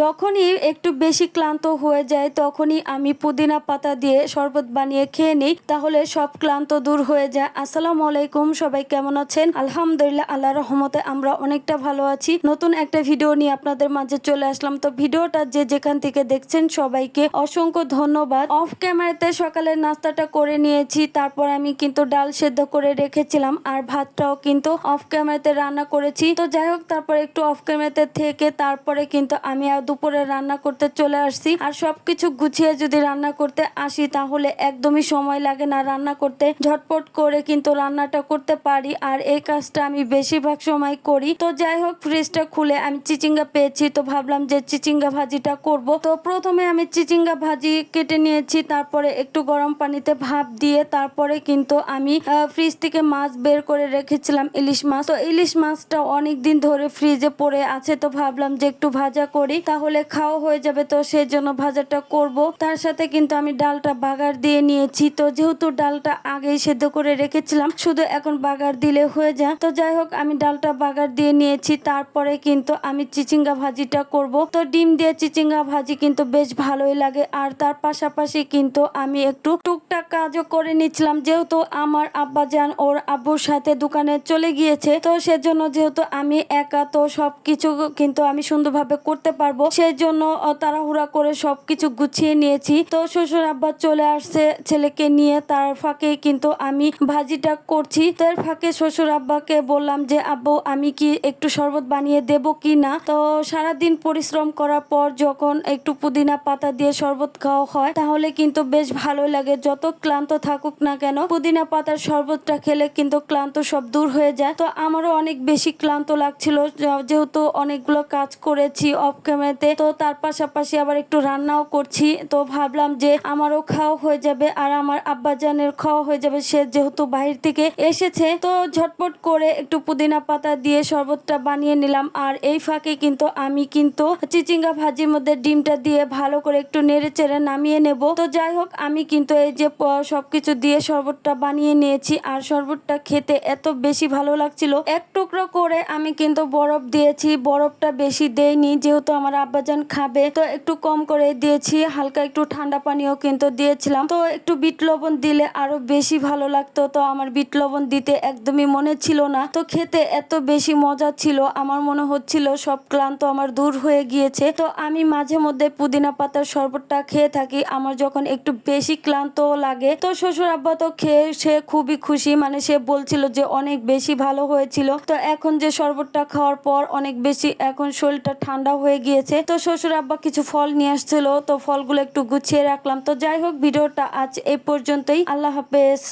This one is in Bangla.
যখনই একটু বেশি ক্লান্ত হয়ে যায়, তখনই আমি পুদিনা পাতা দিয়ে শরবত বানিয়ে খেয়ে নিই, তাহলে সব ক্লান্ত দূর হয়ে যায়। আসসালামু আলাইকুম, সবাই কেমন আছেন? আলহামদুলিল্লাহ আল্লাহ রহমতে আমরা অনেকটা ভালো আছি। নতুন একটা ভিডিও নিয়ে আপনাদের মাঝে চলে আসলাম। তো ভিডিওটা যে যেখান থেকে দেখছেন, সবাইকে অসংখ্য ধন্যবাদ। অফ ক্যামেরাতে সকালের নাস্তাটা করে নিয়েছি, তারপর আমি কিন্তু ডাল সেদ্ধ করে রেখেছিলাম, আর ভাতটাও কিন্তু অফ ক্যামেরাতে রান্না করেছি। তো যাই হোক, তারপরে একটু অফ ক্যামেরাতে থেকে, তারপরে কিন্তু আমি আর দুপুরে রান্না করতে চলে আসছি। আর সবকিছু গুছিয়ে যদি রান্না করতে আসি, তাহলে একদমই সময় লাগে না রান্না করতে। ঝটপট করে কিন্তু রান্নাটা করতে পারি। আর এই কাজটা আমি বেশিরভাগ সময় করি। তো যাই হোক ফ্রিজটা খুলে আমি চিচিঙ্গা পেয়েছি। তো ভাবলাম যে চিচিঙ্গা ভাজিটা করব। তো প্রথমে আমি চিচিঙ্গা ভাজি কেটে নিয়েছি। তারপরে একটু গরম পানিতে ভাপ দিয়ে তারপরে কিন্তু আমি ফ্রিজ থেকে মাছ বের করে রেখেছিলাম, ইলিশ মাছ। তো ইলিশ মাছটা অনেক দিন ধরে ফ্রিজে পড়ে আছে। তো ভাবলাম যে একটু ভাজা করি। তাহলে খাওয়া হয়ে যাবে, তো সেই জন্য ভাজাটা করব। তার সাথে কিন্তু আমি ডালটা বাগার দিয়ে নিয়েছি। তো যেহেতু ডালটা আগেই সেদ্ধ করে রেখেছিলাম, শুধু এখন বাগার দিলে হয়ে যায়। তো যাই হোক, আমি ডালটা বাগার দিয়ে নিয়েছি। তারপরে কিন্তু আমি চিচিঙ্গা ভাজিটা করব। তো ডিম দিয়ে চিচিঙ্গা ভাজি কিন্তু বেশ ভালোই লাগে। আর তার পাশাপাশি কিন্তু আমি একটু টুকটাক কাজও করে নিচ্ছিলাম যেহেতু আমার আব্বাজান ওর আব্বুর সাথে দোকানে চলে গিয়েছে, তো সেজন্য যেহেতু আমি একা, তো সবকিছু কিন্তু আমি সুন্দরভাবে করতে পারব সেই জন্য তাড়াহুড়া করে সবকিছু গুছিয়ে নিয়েছি। তো শ্বশুর আব্বা চলে আসছে ছেলেকে নিয়ে। তার ফাঁকে কিন্তু আমি ভাজিটা করছি। তো এর ফাঁকে শ্বশুর আব্বাকে বললাম যে, আব্বু, আমি কি একটু শরবত বানিয়ে দেব কি না? তো সারাদিন পরিশ্রম করার পর যখন একটু পুদিনা পাতা দিয়ে শরবত খাওয়া হয়, তাহলে কিন্তু বেশ ভালো লাগে। যত ক্লান্ত থাকুক না কেন, পুদিনা পাতার শরবতটা খেলে কিন্তু ক্লান্ত সব দূর হয়ে যায়। তো আমারও অনেক বেশি ক্লান্ত লাগছিল। যেহেতু অনেকগুলো কাজ করেছি অফ ক্যামেরাতে তো তার পাশাপাশি আবার একটু রান্নাও করছি। তো ভাবলাম যে আমারও খাওয়া হয়ে যাবে আর আমার আব্বাজানের খাওয়া হয়ে যাবে। সে যেহেতু বাহির থেকে এসেছে, তো ঝটপট করে একটু পুদিনা পাতা দিয়ে শরবতটা বানিয়ে নিলাম। আর এই ফাঁকে কিন্তু আমি কিন্তু চিচিঙ্গা ভাজির মধ্যে ডিমটা দিয়ে ভালো করে একটু নেড়ে চেড়ে নামিয়ে নেব। তো যাই হোক, আমি কিন্তু এই যে সবকিছু দিয়ে শরবতটা বানিয়ে নিয়েছি। আর শরবতটা খেতে এত বেশি ভালো লাগছিল। এক টুকরো করে আমি কিন্তু বরফ দিয়েছি। বরফটা বেশি দেইনি, যেহেতু আমার আব্বাজান খাবে। তো একটু কম করে দিয়েছি, হালকা একটু ঠান্ডা পানিও কিন্তু দিয়েছিলাম। তো একটু বিট লবণ দিলে আরও বেশি ভালো লাগতো। তো আমার বিট লবণ দিতে একদমই মনে ছিল না। তো খেতে এত বেশি মজা ছিল, আমার মনে হচ্ছিল সব ক্লান্ত আমার দূর হয়ে গিয়েছে। তো আমি মাঝে মধ্যে পুদিনা পাতার শরবতটা খেয়ে থাকি, আমার যখন একটু বেশি ক্লান্ত লাগে। তো শ্বশুর আব্বা তো খেয়ে সে খুবই খুশি মানে সে বলছিল যে অনেক বেশি ভালো হয়েছিল। তো এখন যে শরবতটা খাওয়ার পর অনেক বেশি, এখন শরীরটা ঠান্ডা হয়ে গিয়েছে। তো শ্বশুর আব্বা কিছু ফল নিয়ে আসছিল, তো ফলগুলো একটু গুছিয়ে রাখলাম। তো যাই হোক, ভিডিওটা আজ এ পর্যন্তই। আল্লাহ হাফেজ।